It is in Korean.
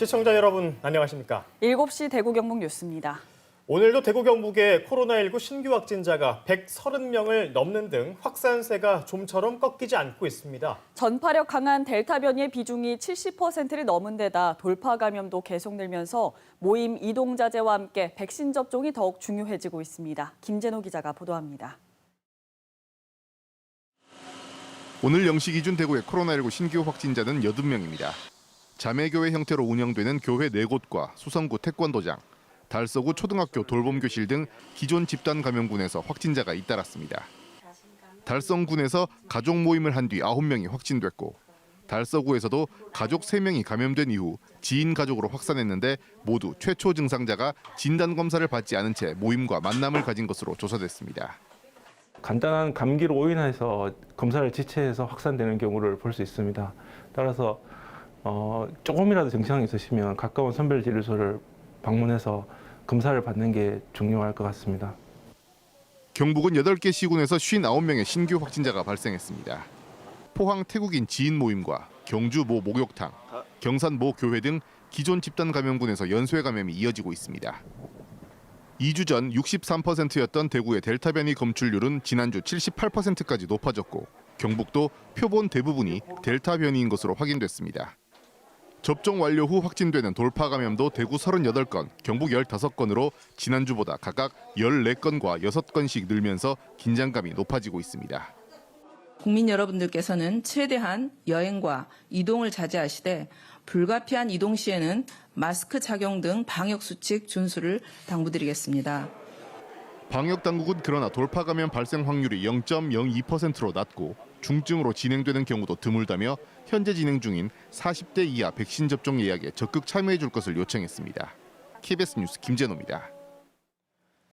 시청자 여러분 안녕하십니까? 7시 대구 경북 뉴스입니다. 오늘도 대구 경북의 코로나19 신규 확진자가 130명을 넘는 등 확산세가 좀처럼 꺾이지 않고 있습니다. 전파력 강한 델타 변이의 비중이 70%를 넘은 데다 돌파 감염도 계속 늘면서 모임 이동 자제와 함께 백신 접종이 더욱 중요해지고 있습니다. 김재노 기자가 보도합니다. 오늘 0시 기준 대구의 코로나19 신규 확진자는 80명입니다. 자매교회 형태로 운영되는 교회 4곳과 수성구 태권도장, 달서구 초등학교 돌봄교실 등 기존 집단 감염군에서 확진자가 잇따랐습니다. 달성군에서 가족 모임을 한 뒤 9명이 확진됐고 달서구에서도 가족 3명이 감염된 이후 지인 가족으로 확산했는데 모두 최초 증상자가 진단 검사를 받지 않은 채 모임과 만남을 가진 것으로 조사됐습니다. 간단한 감기로 오인해서 검사를 지체해서 확산되는 경우를 볼 수 있습니다. 따라서 어, 조금이라도 증상이 있으시면 가까운 선별진료소를 방문해서 검사를 받는 게 중요할 것 같습니다. 경북은 8개 시군에서 59명의 신규 확진자가 발생했습니다. 포항 태국인 지인 모임과 경주 모 목욕탕, 경산 모 교회 등 기존 집단 감염군에서 연쇄 감염이 이어지고 있습니다. 2주 전 63%였던 대구의 델타 변이 검출률은 지난주 78%까지 높아졌고 경북도 표본 대부분이 델타 변이인 것으로 확인됐습니다. 접종 완료 후 확진되는 돌파 감염도 대구 38건, 경북 15건으로 지난주보다 각각 14건과 6건씩 늘면서 긴장감이 높아지고 있습니다. 국민 여러분들께서는 최대한 여행과 이동을 자제하시되 불가피한 이동 시에는 마스크 착용 등 방역 수칙 준수를 당부드리겠습니다. 방역 당국은 그러나 돌파 감염 발생 확률이 0.02%로 낮고 중증으로 진행되는 경우도 드물다며 현재 진행 중인 40대 이하 백신 접종 예약에 적극 참여해 줄 것을 요청했습니다. KBS 뉴스 김재노입니다.